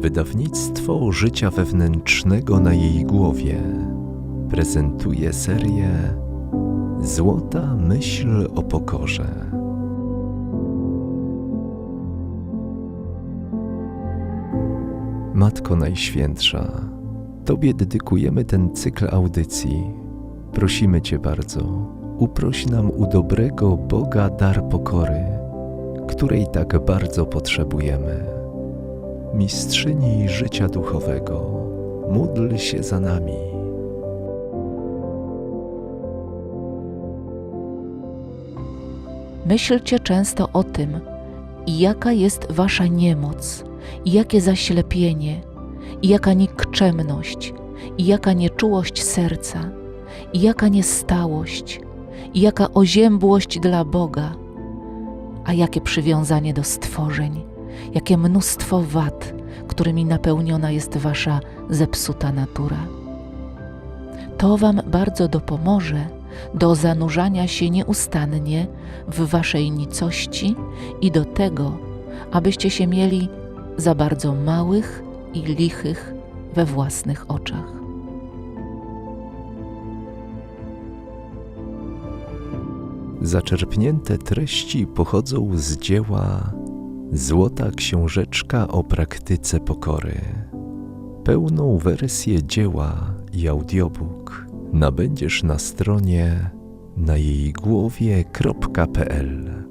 Wydawnictwo życia wewnętrznego na jej głowie prezentuje serię Złota myśl o pokorze. Matko Najświętsza, Tobie dedykujemy ten cykl audycji. Prosimy Cię bardzo, uproś nam u dobrego Boga dar pokory, której tak bardzo potrzebujemy. Mistrzyni życia duchowego, módl się za nami. Myślcie często o tym, jaka jest wasza niemoc, jakie zaślepienie, jaka nikczemność, jaka nieczułość serca, jaka niestałość, jaka oziębłość dla Boga, a jakie przywiązanie do stworzeń, jakie mnóstwo wad, którymi napełniona jest wasza zepsuta natura. To wam bardzo dopomoże do zanurzania się nieustannie w waszej nicości i do tego, abyście się mieli za bardzo małych i lichych we własnych oczach. Zaczerpnięte treści pochodzą z dzieła Złota Książeczka o praktyce pokory. Pełną wersję dzieła i audiobook nabędziesz na stronie na jej głowie.pl.